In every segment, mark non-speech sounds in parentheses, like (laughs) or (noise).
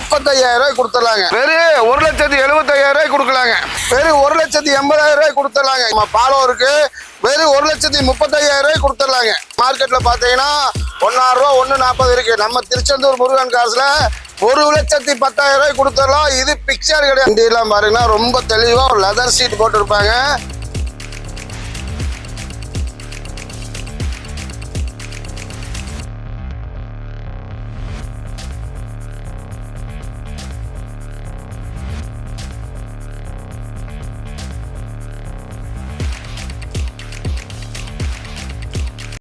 நாற்பத்தையாயிரம் ரூபாய் கொடுத்துடலாங்க. வெறும் ஒரு லட்சத்தி எழுபத்தையாயிரம் ரூபாய் கொடுக்கலாங்க. வெறும் ஒரு லட்சத்தி எண்பதாயிரம் ரூபாய் கொடுத்துடலாங்க. நம்ம பாலோருக்கு வெறும் ஒரு லட்சத்தி முப்பத்தையாயிரம் ரூபாய் கொடுத்துடலாங்க. மார்க்கெட்ல பாத்தீங்கன்னா ஒன்னாயிரம் ரூபா ஒன்னு நாற்பது இருக்கு. நம்ம திருச்செந்தூர் முருகன் காசுல ஒரு லட்சத்தி பத்தாயிரம் ரூபாய் கொடுத்துடலாம். இது பிக்சர் கிடையாது. வண்டியெல்லாம் பாருங்கன்னா ரொம்ப தெளிவா ஒரு லெதர் சீட் போட்டிருப்பாங்க.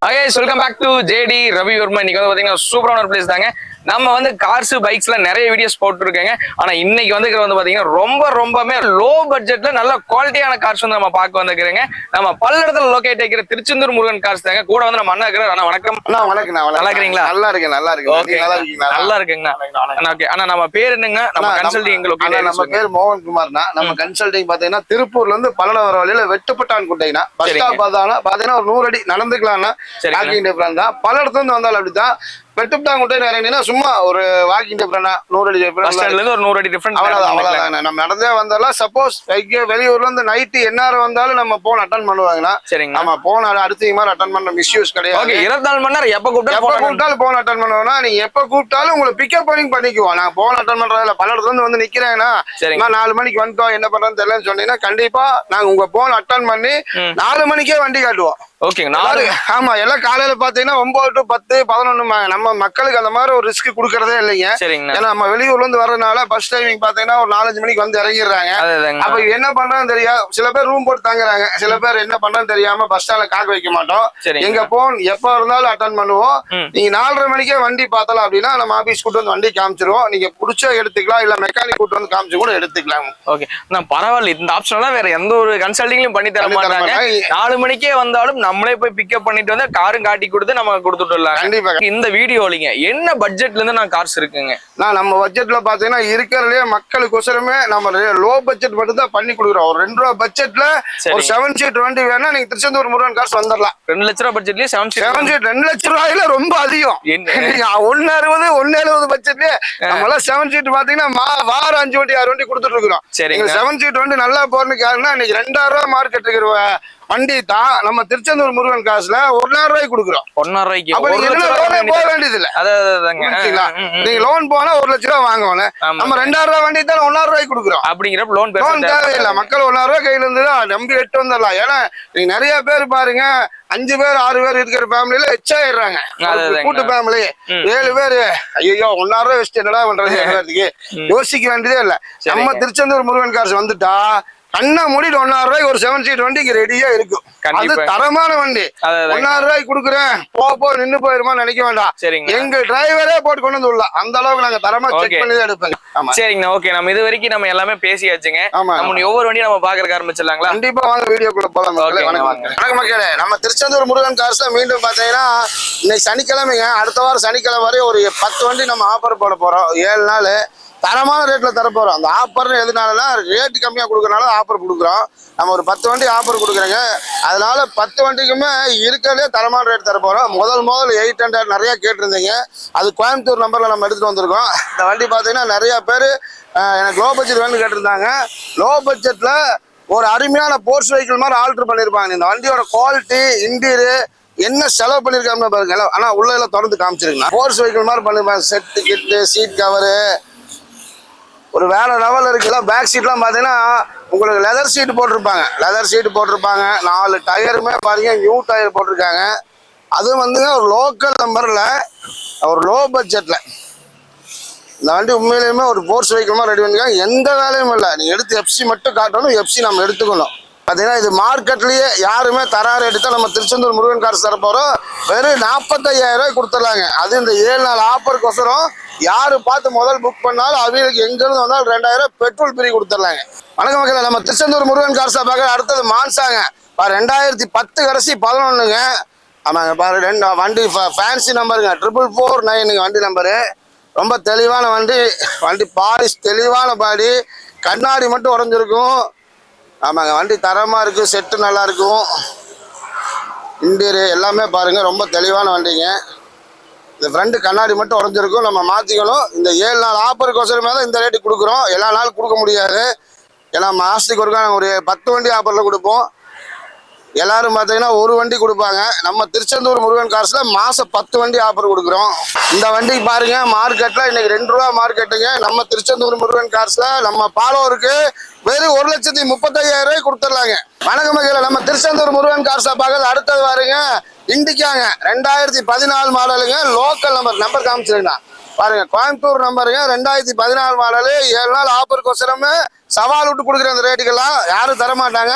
Okay welcome back to JD Ravi Varma. இன்னைக்கு வந்து பாத்தீங்கன்னா சூப்பரான ஒரு பிளேஸ் தாங்க. நம்ம வந்து கார்ஸ் பைக்ஸ்ல நிறைய வீடியோஸ் போட்டுருக்கேங்க. ஆனா இன்னைக்கு வந்து வந்து பாத்தீங்கன்னா ரொம்ப ரொம்பவே லோ பட்ஜெட்ல நல்ல குவாலிட்டியான கார்ஸ் வந்து நம்ம பார்க்க வந்துருக்கிறேங்க. நம்ம பல்லடத்துல லொகேட் ஆகிற திருச்செந்தூர் முருகன் கார்ஸ் தாங்க. கூட வந்து நம்ம அண்ணா இருக்கிறார். அண்ணா வணக்கம். அண்ணா வணக்கம் நல்லா இருக்கிறீங்களா? நல்லா இருக்கேன் நல்லா ஓகே நீங்க நல்லா இருக்கீங்களா? நல்லா இருக்குங்கண்ணா ஓகே. அண்ணா நம்ம பேர் என்னங்க? நம்ம கன்சல்டிங் நம்ம பேர் மோகன் குமார்னா நம்ம கன்சல்டிங் பாத்தீங்கன்னா திருப்பூர்ல இருந்து பல்லடம் வர வழியில வெட்டுப்பட்டான் குட்டைனா பஸ். ஸ்டாப் பாத்தீங்கன்னா ஒரு நூறு அடி நடந்துக்கலாம்னா டிஃபரன் தான். பல்லடத்துல இருந்து வந்தாலும் அப்படிதான் வெட்டுப்பட்டான் குட்டை இறங்கினா சும்மா ஒரு வாக்கிங் டிஃபரனா நூறு அடி இருந்து ஒரு நூறு அடி டிஃபரெண்ட் அவ்வளவுதான் நம்ம நடந்தே வந்தாலும் சப்போஸ் வெளியூர்ல இருந்து நைட்டு எந்நேரம் வந்தாலும் நம்ம போன் அட்டன் பண்ணுவாங்கன்னா சரிங்க. நம்ம போன் அடுத்த மாதிரி அட்டன் பண்ண மிஸ்யூஸ் கிடையாது. இருபத்தி நாலு மணி நேரம் எப்ப எப்ப கூப்பிட்டாலும் போன் அட்டன் பண்ணுவோம்னா நீங்க எப்ப கூப்பிட்டாலும் உங்களை பிக்கப் பண்ணி பண்ணிக்குவோம். நான் போன் அட்டன் பண்றதுல பல்லடத்துல இருந்து வந்து நிக்கிறேன்னா சரிங்க. நாலு மணிக்கு வந்துட்டோம் என்ன பண்றேன்னு தெரியலன்னு சொன்னீங்கன்னா கண்டிப்பா நாங்க உங்க போன் அட்டன் பண்ணி. நாலு மணிக்கே வண்டி காட்டுவோம். ஓகேங்க நாலு ஆமா எல்லாம் காலையில பாத்தீங்கன்னா ஒன்பது டு பத்து பதினொன்னு நம்ம மக்களுக்கு அந்த மாதிரி ஒரு ரிஸ்க் கொடுக்கறதே இல்லைங்க. சரிங்கண்ணா. ஏன்னா நம்ம வெளியூர்ல இருந்து வர்றதுனால பஸ் டைமிங் பாத்தீங்கன்னா ஒரு நாலஞ்சு மணிக்கு வந்து இறங்கிடுறாங்க. அப்ப என்ன பண்றான்னு தெரியாது சில பேர் ரூம் போட்டு தங்குறாங்க. சில பேர் என்ன பண்றான்னு தெரியாம பஸ் ஸ்டாண்ட்ல காக்க வைக்க மாட்டோம். சரிங்க. எங்க போன் எப்ப இருந்தாலும் அட்டன் பண்ணுவோம். நீங்க நாலரை மணிக்கே வண்டி பார்த்தலாம் அப்படின்னா நம்ம ஆபீஸ் கூட்டு வந்து வண்டி காமிச்சிருவோம். நீங்க புடிச்ச எடுத்துக்கலாம் இல்ல மெக்கானிக் கூட்டு வந்து காமிச்சு கூட எடுத்துக்கலாம். ஓகே. நான் பரவாயில்ல இந்த ஆப்ஷன்லாம் வேற எந்த ஒரு கன்சல்டிங்லயும் பண்ணி தர மாட்டாங்க. நாலு மணிக்கே வந்தாலும் நம்மளே போய் பிக்கப் பண்ணிட்டு வந்து காரும் காட்டி கொடுத்து நம்ம கொடுத்துட்டு கண்டிப்பா. இந்த வீடியோலிங்க என்ன பட்ஜெட்ல இருந்து நான் கார்ஸ் இருக்குங்க? நான் நம்ம பட்ஜெட்ல பாத்தீங்கன்னா இருக்கிறதுலே மக்களுக்கோசரமே நம்ம லோ பட்ஜெட் மட்டும் தான் பண்ணி கொடுக்குறோம். ஒரு ரெண்டு ரூபா பட்ஜெட்ல சரி. ஒரு செவன் சீட் வண்டி வேணா நீங்க திருச்செந்தூர் முருகன் காசு வந்துடலாம். ரெண்டு லட்ச ரூபா பட்ஜெட்லயே செவன் செவன் சீட் ரெண்டு லட்சம் ரூபாயில ரொம்ப அதிகம்? நீங்க ஒன்னு அறுபது ஒன்னு எழுபது பட்ஜெட்லயே நம்ம எல்லாம் செவன் சீட் பாத்தீங்கன்னா வாரம் அஞ்சு வண்டி ஆறு வண்டி கொடுத்துட்டு இருக்கிறோம். சரிங்க. செவன் சீட் வண்டி நல்லா போறதுக்கு காரணம் இன்னைக்கு ரெண்டாயிரம் ரூபாய் மார்க்கெட் இருக்கிற வண்டி தான் நம்ம திருச்செந்தூர் முருகன் காசுல ஒன்னாயிரம் ரூபாய்க்கு கொடுக்குறோம். ஒன்னரை ரூபாய்க்கு அப்ப லோனே போக வேண்டியது. இல்ல ம். நீங்க லோன் போனா ஒரு லட்ச ரூபா வாங்கணும். நம்ம ரெண்டாயிரம் ரூபாய் வண்டி தான் ஒன்னாயிரம் ரூபாய்க்கு கொடுக்குறோம். அப்படிங்கிறப்ப லோன் லோன் தேவையில்லை. மக்கள் ஒன்னாயிரம் ரூபாய் கையில இருந்து தான் நம்பி எட்டு வந்துடலாம். ஏன்னா நீங்க நிறைய பேர் பாருங்க அஞ்சு பேர் ஆறு பேர் இருக்கிற ஃபேமிலியில எச்சாயிடுறாங்க அதுதாங்க. கூட்டு ஃபேமிலி. ஏழு பேர் ஐயோ ஒன்னாயிரம் ரூபாய் வச்சுட்டு என்னடா பண்றது (laughs) யோசிக்க வேண்டியதே இல்ல. நம்ம. திருச்செந்தூர் முருகன் காசு வந்துட்டா கண்ணா மூடிட்டு ஒன்னாயிரம் ரூபாய்க்கு ஒரு செவன் சீட் வண்டி இங்க ரெடியா இருக்கும் அது. தரமான வண்டி. ஒன்னாயிரம் ரூபாய்க்கு கொடுக்குறேன். போ போ நின்னு போயிருமா நினைக்க வேண்டாம். சரிங்க எங்க டிரைவரே போட்டு கொண்டு வந்து விடலாம். அந்த அளவுக்கு நாங்க தரமா செக். பண்ணி தான் எடுப்பேங்க சரிங்கண்ணா ஓகே நம்ம இது வரைக்கும் நம்ம எல்லாமே பேசியாச்சுங்க. ஆமா. நம்ம ஒவ்வொரு வண்டியும் நம்ம பாக்குறதுக்கு ஆரம்பிச்சிடலாங்களா? கண்டிப்பா வாங்க வீடியோக்குள்ள போலாம் மக்களே. Okay, வணக்கம். மக்களே. நம்ம திருச்செந்தூர் முருகன் காசுல மீண்டும் பாத்தீங்கன்னா இன்னைக்கு சனிக்கிழமைங்க. அடுத்த வாரம் சனிக்கிழமை வரை ஒரு பத்து வண்டி நம்ம ஆஃபர் போட போறோம். ஏழு நாள். தரமான ரேட்டில் தரப்போகிறோம் அந்த ஆஃபர்னு எதுனாலனா ரேட்டு கம்மியாக கொடுக்கறனால ஆஃபர் கொடுக்குறோம். நம்ம ஒரு பத்து வண்டி ஆஃபர் கொடுக்குறோங்க. அதனால பத்து வண்டிக்குமே இருக்கிறதே தரமான ரேட் தரப்போகிறோம் முதல் முதல் எயிட் ஹண்ட்ரட் நிறையா கேட்டிருந்தீங்க. அது கோயம்புத்தூர் நம்பரில் நம்ம எடுத்துகிட்டு வந்திருக்கோம். இந்த வண்டி பார்த்தீங்கன்னா நிறையா பேர் எனக்கு லோ பட்ஜெட் வேணும்னு கேட்டிருந்தாங்க. லோ பட்ஜெட்டில் ஒரு அருமையான போர்ஸ் வெஹிக்கிள் மாதிரி ஆல்ட்ரு பண்ணியிருப்பாங்க இந்த வண்டியோட குவாலிட்டி இன்டீரியர் என்ன செலவு பண்ணிருக்காங்க பாருங்க எல்லாம் ஆனா உள்ள எல்லாம் திறந்து காமிச்சிருக்கேன் போர்ஸ் வெஹிக்கிள் மாதிரி பண்ணிருப்பாங்க. செட்டு கிட்டு சீட் கவரு ஒரு வேற லெவல் இருக்குல்ல பேக் சீட்லாம் பார்த்தீங்கன்னா உங்களுக்கு லெதர் சீட் போட்டிருப்பாங்க. லெதர் சீட் போட்டிருப்பாங்க. நாலு டயருமே பாருங்க நியூ டயர் போட்டிருக்காங்க. அதுவும் வந்துங்க ஒரு லோக்கல் நம்பரில் ஒரு லோ. பட்ஜெட்டில் இந்த வண்டி உண்மையிலேயுமே ஒரு போர்ஸ் வைக்கமாக ரெடி பண்ணிருக்காங்க. எந்த வேலையும் இல்லை. நீங்கள் எடுத்து எஃப்சி மட்டும் காட்டணும். எஃப்சி நம்ம எடுத்துக்கணும். பார்த்தீங்கன்னா இது மார்க்கெட்லேயே யாருமே தராறு தான் நம்ம திருச்செந்தூர் முருகன் காசு தர போகிறோம் வெறும் நாற்பத்தையாயிரம் ரூபாய் கொடுத்துடலாங்க. அது இந்த ஏழு நாள் ஆஃபருக்கொசரம் யார் பார்த்து முதல் புக் பண்ணாலும் அவங்களுக்கு எங்கேருந்து வந்தாலும் ரெண்டாயிரம் ரூபாய் பெட்ரோல் பிரி கொடுத்துட்லாங்க. வணக்கம் மக்களே நம்ம திருச்செந்தூர் முருகன் கார் பார்க்க அடுத்தது மான்சாங்க. ரெண்டாயிரத்தி பத்து கடைசி பதினொன்றுங்க ஆமாங்க பாரு ரெண்டு வண்டி ஃபேன்சி நம்பருங்க ட்ரிபிள் ஃபோர் நைனுங்க வண்டி நம்பரு ரொம்ப தெளிவான வண்டி. வண்டி பாலிஷ் தெளிவான பாடி. கண்ணாடி மட்டும் உடஞ்சிருக்கும். ஆமாங்க வண்டி தரமாக இருக்குது செட்டு நல்லா இருக்கும் இன்டீரியர் எல்லாமே பாருங்கள் ரொம்ப தெளிவான வண்டிங்க. இந்த ஃப்ரண்ட்டு கண்ணாடி மட்டும் உடஞ்சிருக்கும். நம்ம மாற்றிக்கணும் இந்த ஏழு நாள் ஆஃபருக்கோசரமே தான் இந்த ரேட்டு கொடுக்குறோம். எல்லா நாள் கொடுக்க முடியாது. ஏன்னா மாதத்துக்கு ஒருக்கா நாங்கள் ஒரு பத்து வண்டி ஆஃபரில் கொடுப்போம். எல்லாரும் பார்த்தீங்கன்னா ஒரு வண்டி கொடுப்பாங்க. நம்ம திருச்செந்தூர் முருகன் காசில் மாதம் பத்து வண்டி ஆஃபர் கொடுக்குறோம். இந்த வண்டிக்கு பாருங்க மார்க்கெட்டில் இன்னைக்கு ரெண்டு ரூபா மார்க்கெட்டுங்க நம்ம திருச்செந்தூர் முருகன் காசில் நம்ம பாலோருக்கு வெறும் ஒரு லட்சத்தி முப்பத்தையாயிரம் ரூபாய் கொடுத்துடலாங்க. வணக்கம் மகிழ நம்ம திருச்செந்தூர் முருகன் காசில் பார்க்கறது அடுத்தது பாருங்க. இண்டிக்காங்க ரெண்டாயிரத்தி பதினாலு மாடலுங்க லோக்கல் நம்பர் நம்பர் காமிச்சிருங்கண்ணா. பாருங்க கோயம்புத்தூர் நம்பருங்க ரெண்டாயிரத்தி பதினாலு மாடலு ஏழு நாள் ஆஃபருக்கோசரம் சவால் விட்டு கொடுக்குற அந்த ரேட்டுக்கெல்லாம் யாரும் தர மாட்டாங்க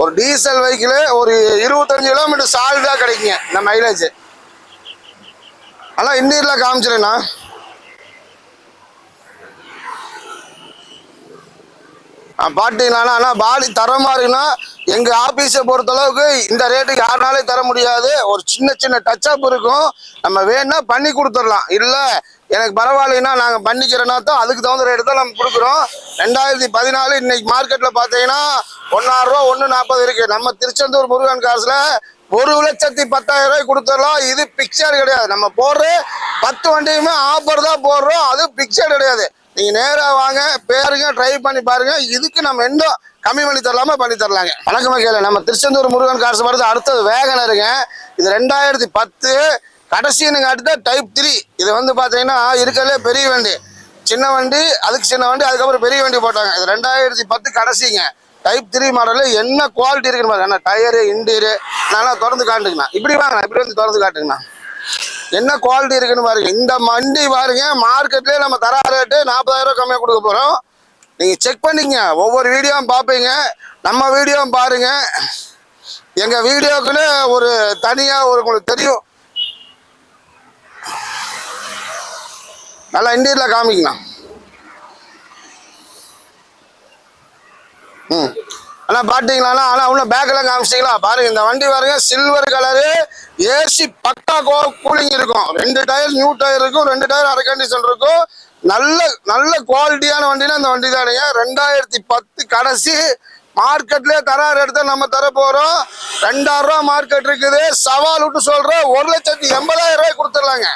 ஒரு டீசல் வெஹிக்கிள் ஒரு இருபத்தஞ்சு கிலோமீட்டர் சால்டாக கிடைக்குங்க இந்த மைலேஜ் ஆனால் இந்தியில் காமிச்சிருண்ணா. பாத்தீங்கன்னா ஆனால் பாடி தரமாக இருக்குன்னா எங்கள் ஆஃபீஸை பொறுத்தளவுக்கு இந்த ரேட்டுக்கு யாருனாலே தர முடியாது. ஒரு சின்ன சின்ன டச்சப் இருக்கும். நம்ம வேணால் பண்ணி கொடுத்துடலாம். இல்லை எனக்கு பரவாயில்லைன்னா நாங்கள் பண்ணிக்கிறோன்னா தான் அதுக்கு தகுந்த ரேட்டு தான் நம்ம கொடுக்குறோம். ரெண்டாயிரத்தி பதினாலு இன்னைக்கு மார்க்கெட்டில் பார்த்தீங்கன்னா ஒன்னாயிரம் ரூபா ஒன்று நாற்பது இருக்கு. நம்ம திருச்செந்தூர் முருகன் காசுல ஒரு லட்சத்தி பத்தாயிரம் ரூபாய் கொடுத்துடலாம். இது பிக்சர் கிடையாது. நம்ம போடுற பத்து வண்டியுமே ஆஃபர் தான் போடுறோம். அது பிக்சர் கிடையாது. நீங்க நேராக வாங்க பேருங்க ட்ரை பண்ணி பாருங்க. இதுக்கு நம்ம இன்னும் கம்மி பண்ணி தரலாமா பண்ணி தரலாங்க. வணக்கம் கேள்வி நம்ம திருச்செந்தூர் முருகன் காசு வருது. அடுத்தது வேகனருங்க இது ரெண்டாயிரத்தி பத்து கடைசின்னு அடுத்த டைப் த்ரீ இது வந்து பார்த்தீங்கன்னா இருக்கறதுலே பெரிய வண்டி. சின்ன வண்டி அதுக்கு சின்ன வண்டி அதுக்கப்புறம் பெரிய வண்டி போட்டாங்க. இது ரெண்டாயிரத்தி பத்து கடைசிங்க. டைப் த்ரீ மாடலு என்ன குவாலிட்டி இருக்குன்னு பாருங்க. என்ன டயரு இன்டீரு நல்லா திறந்து காட்டுங்கண்ணா. இப்படி வாங்கண்ணா இப்படி வந்து திறந்து காட்டுங்கண்ணா. என்ன குவாலிட்டி இருக்குன்னு பாருங்க. இந்த வண்டி பாருங்க. மார்க்கெட்லயே நம்ம தர ரேட்டு நாற்பதாயிரம் கம்மியாக கொடுக்க போகிறோம் நீங்கள் செக் பண்ணிக்கங்க. ஒவ்வொரு வீடியோவும் பார்ப்பீங்க நம்ம வீடியோவும் பாருங்க. எங்கள் வீடியோக்குன்னு ஒரு தனியாக ஒரு உங்களுக்கு தெரியும். நல்லா இண்டியர்ல காமிக்கலாம் ம். ஆனால் பார்த்தீங்களா ஆனால் அவ்வளோ பேக்கெல்லாம் காமிச்சிங்களா பாருங்க இந்த வண்டி பாருங்க சில்வர் கலரு ஏசி பக்கா கோ கூலிங் இருக்கும். ரெண்டு டயர் நியூ டயர் இருக்கும் ரெண்டு டயர் அரை கண்டிஷன் இருக்கும். நல்ல நல்ல குவாலிட்டியான வண்டினா இந்த வண்டி தானுங்க ரெண்டாயிரத்தி பத்து கடைசி மார்க்கெட்லயே தரார் எடுத்து நம்ம தர போறோம். ரெண்டாயிரம் ரூபா மார்க்கெட் இருக்குது. சவால் விட்டு சொல்றோம் ஒரு லட்சத்தி எண்பதாயிரம் ரூபாய் கொடுத்துடலாங்க.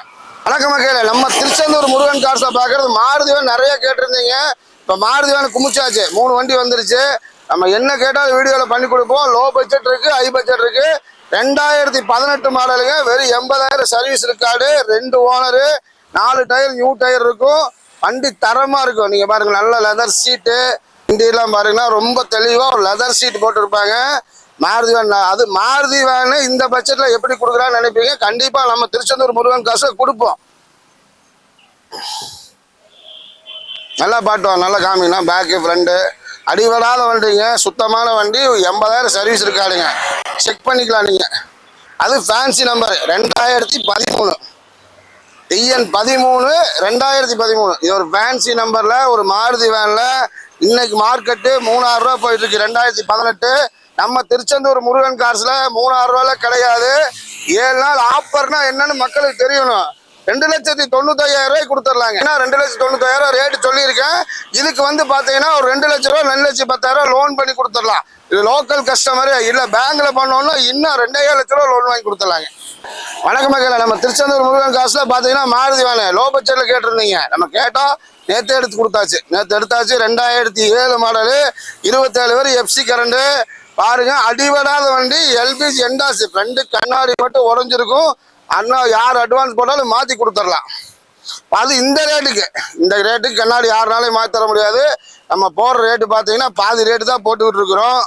வணக்கம் மக்கள். நம்ம திருச்செந்தூர் முருகன் கார்ஸை பாக்குறது மாருதிவன் நிறைய கேட்டிருந்தீங்க. இப்போ மாருதிவன் குமிச்சாச்சு. மூணு வண்டி வந்துருச்சு. நம்ம என்ன கேட்டாலும் வீடியோவில் பண்ணி கொடுப்போம். லோ பட்ஜெட் இருக்கு ஹை பட்ஜெட் இருக்கு. ரெண்டாயிரத்தி பதினெட்டு மாடலுங்க. வெறும் எண்பதாயிரம் சர்வீஸ் இருக்காடு ரெண்டு ஓனரு நாலு டயர் நியூ டயர் இருக்கும். வண்டி தரமா இருக்கும். நீங்க பாருங்க நல்ல லெதர் சீட்டு வண்டியெல்லாம் பாருங்கன்னா ரொம்ப தெளிவாக ஒரு லெதர் சீட் போட்டிருப்பாங்க. மாருதி வேன் அது மாருதி வேனு இந்த பட்ஜெட்டில் எப்படி கொடுக்குறான்னு நினைப்பீங்க? கண்டிப்பாக நம்ம திருச்செந்தூர் முருகன் காசு கொடுப்போம். நல்லா பாட்டுவோம் நல்லா காமிங்கண்ணா பேக்கு ஃப்ரண்ட்டு அடிபடாத வண்டிங்க. சுத்தமான வண்டி. எண்பதாயிரம் சர்வீஸ் இருக்காடுங்க செக் பண்ணிக்கலாம் நீங்கள் அது ஃபேன்சி நம்பர் ரெண்டாயிரத்தி பதிமூணு. டிஎன் பதிமூணு ரெண்டாயிரத்தி பதிமூணு. இது ஒரு ஃபேன்சி நம்பரில் ஒரு மாருதி வேனில் இன்னைக்கு மார்க்கெட்டு மூணாயிரம் ரூபா போயிட்டு இருக்கு ரெண்டாயிரத்தி பதினெட்டு. நம்ம திருச்செந்தூர் முருகன் காசுல மூணாயிரம் ரூபால கிடையாது. ஏழு நாள் ஆஃபர்னா என்னன்னு மக்களுக்கு தெரியணும். ரெண்டு லட்சத்தி தொண்ணூத்தாயிரம் ரூபாய் கொடுத்துடலாங்க. ஏன்னா ரெண்டு லட்சத்தி தொண்ணூத்தாயிரம் ரேட்டு சொல்லியிருக்கேன். இதுக்கு வந்து பார்த்தீங்கன்னா ஒரு ரெண்டு லட்ச ரூபா ரெண்டு லட்சத்தி பத்தாயிரம் லோன் பண்ணி கொடுத்துடலாம். இது லோக்கல் கஸ்டமரு இல்லை பேங்க்ல பண்ணோம்னா இன்னும் ரெண்டே லட்ச ரூபா லோன் வாங்கி கொடுத்துடலாங்க. வணக்கம் மக்களை நம்ம திருச்செந்தூர் முருகன் காசுல பாத்தீங்கன்னா மாருதி வேலை லோ பட்ஜெட்டில் கேட்டிருந்தீங்க. நம்ம கேட்டோம் நேற்று எடுத்து கொடுத்தாச்சு. நேற்று எடுத்தாச்சு ரெண்டாயிரத்தி ஏழு மாடலு இருபத்தேழு பேர் எஃப்சி கரண்டு பாருங்க அடிபடாத வண்டி எல்பிஜி எண்டாசி ரெண்டு கண்ணாடி மட்டும் உடஞ்சிருக்கும். அண்ணா யார் அட்வான்ஸ் போட்டாலும் மாத்தி கொடுத்துடலாம். அது இந்த ரேட்டுக்கு இந்த ரேட்டுக்கு கண்ணாடி யாருனாலையும் மாற்றி தர முடியாது. நம்ம போடுற ரேட்டு பார்த்தீங்கன்னா பாதி ரேட்டு தான் போட்டுக்கிட்டு இருக்கிறோம்.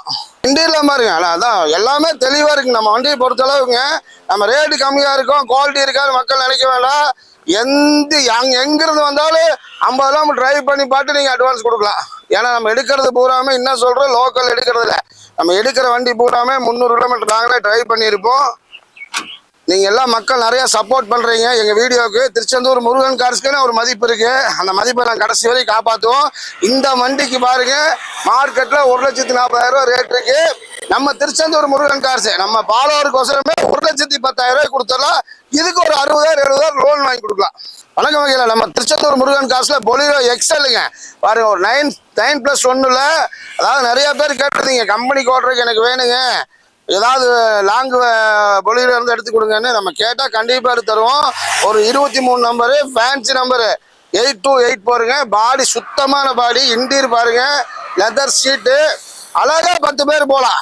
இண்டியில் பாருங்க ஆனால் அதான் எல்லாமே தெளிவாக இருக்குங்க நம்ம வண்டியை பொறுத்தளவுங்க நம்ம ரேட்டு கம்மியாக இருக்கும் குவாலிட்டி இருக்காது மக்கள் நினைக்க வேண்டாம். எந்த எங்கிருந்து வந்தாலும் ஐம்பது கிலோமீட்டர் டிரைவ் பண்ணி பார்த்து நீங்கள் அட்வான்ஸ் கொடுக்கலாம். ஏன்னா நம்ம எடுக்கிறது பூராமே என்ன சொல்கிறோம் லோக்கல் எடுக்கிறதுல நம்ம எடுக்கிற வண்டி பூராமே முந்நூறு கிலோமீட்டர் நாங்களே டிரைவ் பண்ணியிருப்போம். நீங்க எல்லாம் மக்கள் நிறைய சப்போர்ட் பண்றீங்க. எங்க வீடியோவுக்கு திருச்செந்தூர் முருகன் கார்ஸ்க்குன்னு ஒரு மதிப்பு இருக்கு. அந்த மதிப்பை நான் கடைசி வரை காப்பாற்றுவோம் இந்த வண்டிக்கு பாருங்க மார்க்கெட்ல ஒரு லட்சத்தி நாற்பதாயிரம் ரூபாய் ரேட் இருக்கு. நம்ம திருச்செந்தூர் முருகன் கார்ஸ் நம்ம பாலோருக்கோசரமே ஒரு லட்சத்தி பத்தாயிரம் ரூபாய் கொடுத்துடலாம். இதுக்கு ஒரு அறுபதாயிரம் எழுபதாயிரம் லோன் வாங்கி கொடுக்கலாம். வணக்கம் வகையில் நம்ம திருச்செந்தூர் முருகன் காசில் பொலிரோ எக்ஸலுங்க பாருங்க ஒரு நைன் நைன் பிளஸ் ஒன்னுல அதாவது நிறைய பேர் கேட்டிருந்தீங்க. கம்பெனி கோட்டருக்கு எனக்கு வேணுங்க. ஏதாவது லாங் பொலியில இருந்து எடுத்து கொடுங்கன்னு நம்ம கேட்டால் கண்டிப்பாக எடுத்து தருவோம். ஒரு இருபத்தி மூணு number fancy number eight two eight போருங்க பாடி சுத்தமான பாடி இன்டீர் பாருங்க. லெதர் சீட்டு அழகா பத்து பேர் போகலாம்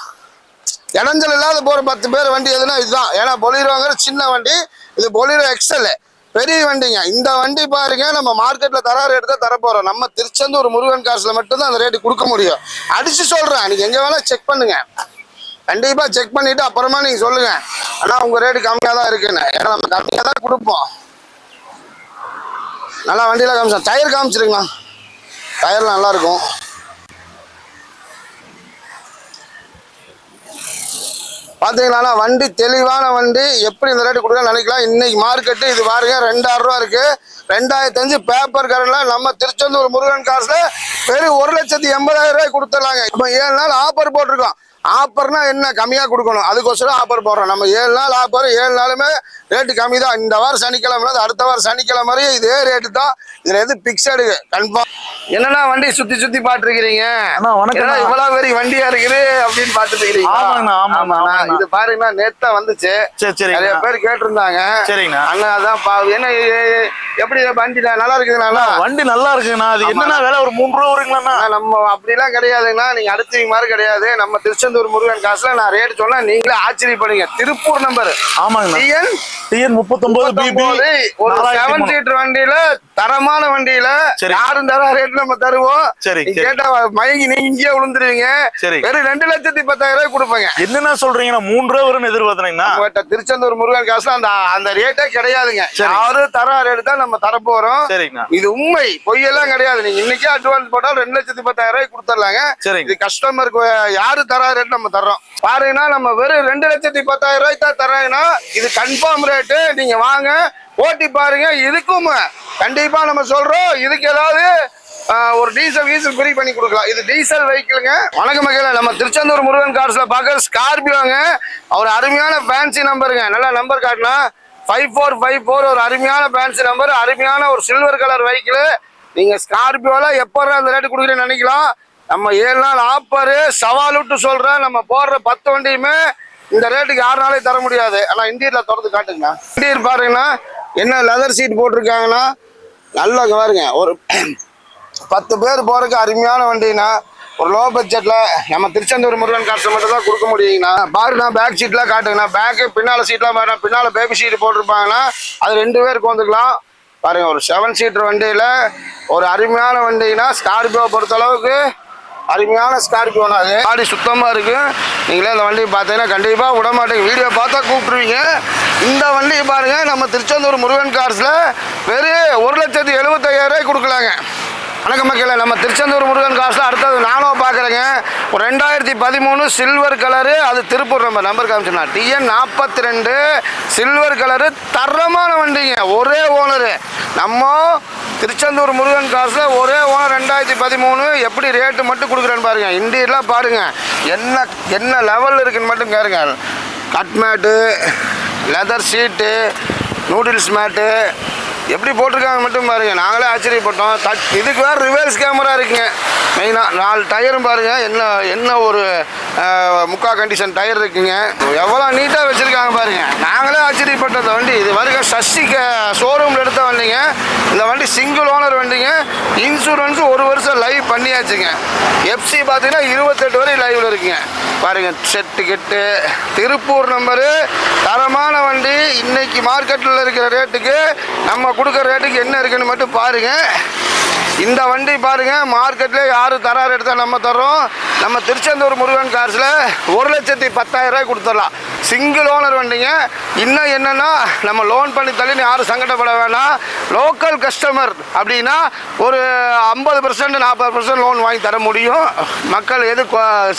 இடைஞ்சல் இல்லாத போகிற பத்து பேர் வண்டி எதுனா இதுதான். ஏன்னா பொலிரோங்கிற சின்ன வண்டி இது பொலிரோ எக்ஸல் பெரிய வண்டிங்க. இந்த வண்டி பாருங்க நம்ம மார்க்கெட்ல தர ரேட்டு தான் தரப்போறோம். நம்ம திருச்செந்தூர் முருகன் காசுல மட்டும்தான் அந்த ரேட்டு கொடுக்க முடியும். அடிச்சு சொல்றேன். நீங்க எங்க வேணா செக் பண்ணுங்க. கண்டிப்பா செக் பண்ணிட்டு அப்புறமா நீங்க சொல்லுங்க. ஆனா உங்க ரேட்டு கம்மியா தான் இருக்குன்னு. ஏன்னா நம்ம கம்மியா தான் கொடுப்போம். நல்லா வண்டியில காமிச்சா டயர் காமிச்சிருங்கண்ணா டயர்லாம் நல்லா இருக்கும். பாத்தீங்களா வண்டி தெளிவான வண்டி. எப்படி இந்த ரேட்டு கொடுக்க நினைக்கலாம். இன்னைக்கு மார்க்கெட்டு இது பாருங்க ரெண்டாயிரம் ரூபா இருக்கு. ரெண்டாயிரத்தஞ்சு பேப்பர் கரண்ட்ல நம்ம திருச்செந்தூர் முருகன் காசுல வெறும் ஒரு லட்சத்தி எண்பதாயிரம் ரூபாய் கொடுத்துடலாங்க. இப்போ ஏழு நாள் ஆஃபர் போட்டிருக்கோம். ஆஃபர்னா என்ன? கம்மியா கொடுக்கணும். அதுக்கோசரம் ஆஃபர் போடுறோம். நம்ம ஏழு நாள் ஆஃபர் ஏழு நாளுமே ரேட்டு கம்மி தான் இந்த வாரம் சனிக்கிழமை அடுத்த வாரம் சனிக்கிழமை வரையும் இதே ரேட்டு தான். இதுல எது பிக்சடு கன்ஃபார்ம் என்னன்னா வண்டி சுத்தி சுத்தி பாத்துருக்கீங்க. இவ்வளவு பெரிய வண்டியா இருக்குது அப்படின்னு பாத்துட்டு இருக்கீங்க. இது பாருங்கண்ணா நேத்தா வந்துச்சு. நிறைய பேர் கேட்டிருந்தாங்க. சரிங்கண்ணா. அண்ணா அதான் என்ன எப்படி வண்டி நல்லா இருக்குதுண்ணா வண்டி நல்லா இருக்குங்கண்ணா. அது என்னன்னா விலை? ஒரு மூணு ரூபா வருங்களாண்ணா. நம்ம அப்படிலாம் கிடையாதுங்கண்ணா. நீங்க அடுத்தவங்க மாதிரி கிடையாது. நம்ம திருச்செந்தூர் முருகன் காசுல நான் ரேட் சொன்னா நீங்களே ஆச்சரியப்படுங்க திருப்பூர் நம்பர் ஆமாங்கண்ணா டிஎன் டிஎன் முப்பத்தொன்பது பிபி ஒரு செவன் சீட்டர் வண்டியில தரமான வண்டியில. யாரும் தர ரேட் நம்ம தருவோம். சரி. கேட்டா மயங்கி நீங்க இங்கேயே விழுந்துருவீங்க. சரி. வெறும் ரெண்டு லட்சத்தி பத்தாயிரம் ரூபாய் கொடுப்பேங்க. என்னண்ணா சொல்றீங்கண்ணா மூணு ரூபா வரும்னு எதிர்பார்த்தீங்கண்ணா உங்கள்கிட்ட திருச்செந்தூர் முருகன் காசுல அந்த அந்த ரேட்டே கிடையாதுங்க. யாரும் தர ரேட் தான் நம்ம தரப்போறோம். சரிங்கண்ணா இது உண்மை. பொய்யெல்லாம் கிடையாது. நீங்க இன்னைக்கே அட்வான்ஸ் போட்டால் ரெண்டு லட்சத்தி பத்தாயிரம் ரூபாய் கொடுத்துடலாங்க இது கஸ்டமருக்கு யாரு தரா ரேட் நம்ம தர்றோம். பாருங்கன்னா நம்ம வெறும் ரெண்டு லட்சத்தி பத்தாயிரம் ரூபாய்க்கு தான் தர்றாங்கன்னா இது கன்ஃபார்ம் ரேட்டு நீங்க வாங்க. ஓட்டி பாருங்க இதுக்கும் கண்டிப்பா நம்ம சொல்றோம் இதுக்கு ஏதாவது ஒரு டீசல் வீசல் ஃப்ரீ பண்ணி கொடுக்கலாம். இது டீசல் வெஹிக்கிளுங்க வணக்க மகளே நம்ம திருச்செந்தூர் முருகன் கார்ஸ்ல பார்க்குற ஸ்கார்பியோங்க ஒரு அருமையான ஃபேன்சி நம்பருங்க நல்லா நம்பர் காட்டினா ஃபைவ் ஃபோர் ஃபைவ் ஃபோர் ஒரு அருமையான ஃபேன்சி நம்பர் அருமையான ஒரு சில்வர் கலர் வெஹிக்கிள் நீங்க ஸ்கார்பியோல எப்போ அந்த ரேட்டு கொடுக்குறேன்னு நினைக்கலாம். நம்ம ஏழு நாள் ஆப்பரு சவால் விட்டு சொல்றேன். நம்ம போடுற பத்து வண்டியுமே இந்த ரேட்டுக்கு யாருனாலையும் தர முடியாது. ஆனால் இந்தியர்ல திறந்து காட்டுங்கண்ணா. இந்தியர் பாருங்கண்ணா என்ன லெதர் சீட் போட்டிருக்காங்கன்னா நல்லா பாருங்க. ஒரு பத்து பேர் போறதுக்கு அருமையான வண்டினா ஒரு லோ பட்ஜெட்ல நம்ம திருச்செந்தூர் முருகன் காசு மட்டும் தான் கொடுக்க முடியுங்கண்ணா. பாருண்ணா பேக் சீட்லாம் காட்டுங்கண்ணா. பேக்கு பின்னால சீட்லாம் பாருங்க பின்னால பேபி சீட் போட்டிருப்பாங்கன்னா அது ரெண்டு பேருக்கு வந்துக்கலாம். பாருங்க ஒரு செவன் சீட்டர் வண்டியில ஒரு அருமையான வண்டினா ஸ்கார்பியோ பொறுத்த அளவுக்கு அருமையான ஸ்கார்பியோனா அது. பாடி சுத்தமாக இருக்கும் நீங்களே அந்த வண்டியை பார்த்தீங்கன்னா கண்டிப்பாக விட மாட்டேங்க. வீடியோ பார்த்தா கூப்பிட்ருவீங்க இந்த வண்டியை பாருங்கள் நம்ம திருச்செந்தூர் முருகன் கார்ஸில் வெறும் ஒரு லட்சத்தி எழுபத்தையாயிரம் கொடுக்கலாங்க. வணக்கம் மக்களே நம்ம திருச்செந்தூர் முருகன் காசில் அடுத்தது நானும் பார்க்குறேங்க. ஒரு ரெண்டாயிரத்தி பதிமூணு சில்வர் கலரு அது திருப்பூர் நம்பர் நம்பர் காமிச்சுனா டிஎன் நாற்பத்தி ரெண்டு சில்வர் கலரு தரமான வண்டிங்க. ஒரே ஓனரு நம்ம திருச்செந்தூர் முருகன் காசில் ஒரே ஓன் ரெண்டாயிரத்தி பதிமூணு. எப்படி ரேட்டு மட்டும் கொடுக்குறேன்னு பாருங்க. இண்டியெலாம் பாருங்க. என்ன என்ன லெவலில் இருக்குன்னு மட்டும் பாருங்க cut mat leather seat noodles mat எப்படி போட்டிருக்காங்க மட்டும் பாருங்க. நாங்களே ஆச்சரியப்பட்டோம். தட் இதுக்கு வேறு ரிவர்ஸ் கேமரா இருக்குங்க. மெயினாக நாலு டயரும் பாருங்கள் என்ன என்ன ஒரு முக்கா கண்டிஷன் டயர் இருக்குங்க. எவ்வளோ நீட்டாக வச்சுருக்காங்க பாருங்க. நாங்களே ஆச்சரியப்பட்ட இந்த வண்டி. இது வருக சஷ்டி ஷோரூமில் எடுத்த வண்டிங்க. இந்த வண்டி சிங்கிள் ஓனர் வண்டிங்க. இன்சூரன்ஸ் ஒரு வருஷம் லைவ் பண்ணியாச்சுங்க. எஃப்சி பார்த்தீங்கன்னா இருபத்தெட்டு வரை லைவில் இருக்குங்க. பாருங்க செட்டு கெட்டு திருப்பூர் நம்பரு தரமான வண்டி. இன்னைக்கு மார்க்கெட்டில் இருக்கிற ரேட்டுக்கு நம்ம கொடுக்குற ரேட்டுக்கு என்ன இருக்குன்னு மட்டும் பாருங்க. இந்த வண்டி பாருங்க மார்க்கெட்டில் யாரும் தரார் எடுத்தால் நம்ம தர்றோம். நம்ம திருச்செந்தூர் முருகன் கார்ஸில் ஒரு லட்சத்தி பத்தாயிரம் ரூபாய் கொடுத்துடலாம். சிங்கிள் ஓனர் வண்டிங்க. இன்னும் என்னென்னா நம்ம லோன் பண்ணி தள்ளி யாரும் சங்கடப்பட வேணாம். லோக்கல் கஸ்டமர் அப்படின்னா ஒரு ஐம்பது பர்சன்ட் நாற்பது பர்சன்ட் லோன் வாங்கி தர முடியும். மக்கள் எது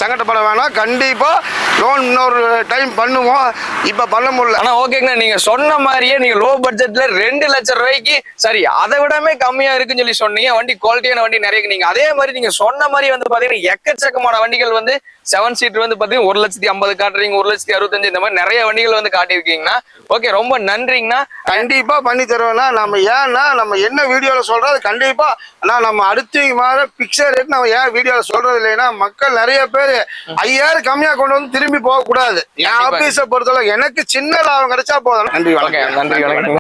சங்கடப்பட வேணாம். கண்டிப்பாக லோன் இன்னொரு டைம் பண்ணுவோம். இப்போ பண்ண முடியல. ஆனால் ஓகேங்கண்ணா நீங்கள் சொன்ன மாதிரியே நீங்கள் லோ பட்ஜெட்டில் ரெண்டு லட்சம் ரூபாய்க்கு சரி அதை விடமே கம்மியாக இருக்குன்னு சொல்லி சொன்னீங்க. வண்டி குவாலிட்டியான வண்டி நிறைய நீங்கள் அதே மாதிரி நீங்கள் சொன்ன மாதிரி வந்து பார்த்தீங்கன்னா எக்கச்சக்கமான வண்டிகள் வந்து செவன் சீட் வந்து பார்த்தீங்கன்னா ஒரு லட்சத்தி ஐம்பது காட்டுறீங்க ஒரு லட்சத்தி அறுபத்தஞ்சு இந்த மாதிரி நிறைய வண்டிகள் வந்து காட்டியிருக்கீங்கண்ணா ஓகே ரொம்ப நன்றிங்கண்ணா. கண்டிப்பா பண்ணி தருவேன்னா நம்ம ஏன்னா நம்ம என்ன வீடியோல சொல்றது கண்டிப்பா ஆனா நம்ம அடுத்தவங்க மாதிரி பிக்சர் ரேட் நம்ம ஏன் வீடியோல சொல்றது இல்லைன்னா மக்கள் நிறைய பேர் ஐயாயிரம் கம்மியா கொண்டு வந்து திரும்பி போக கூடாது என். ஆபீஸை பொறுத்தளவு எனக்கு சின்ன லாபம் கிடைச்சா போதும் நன்றி வணக்கம் நன்றி வணக்கம்.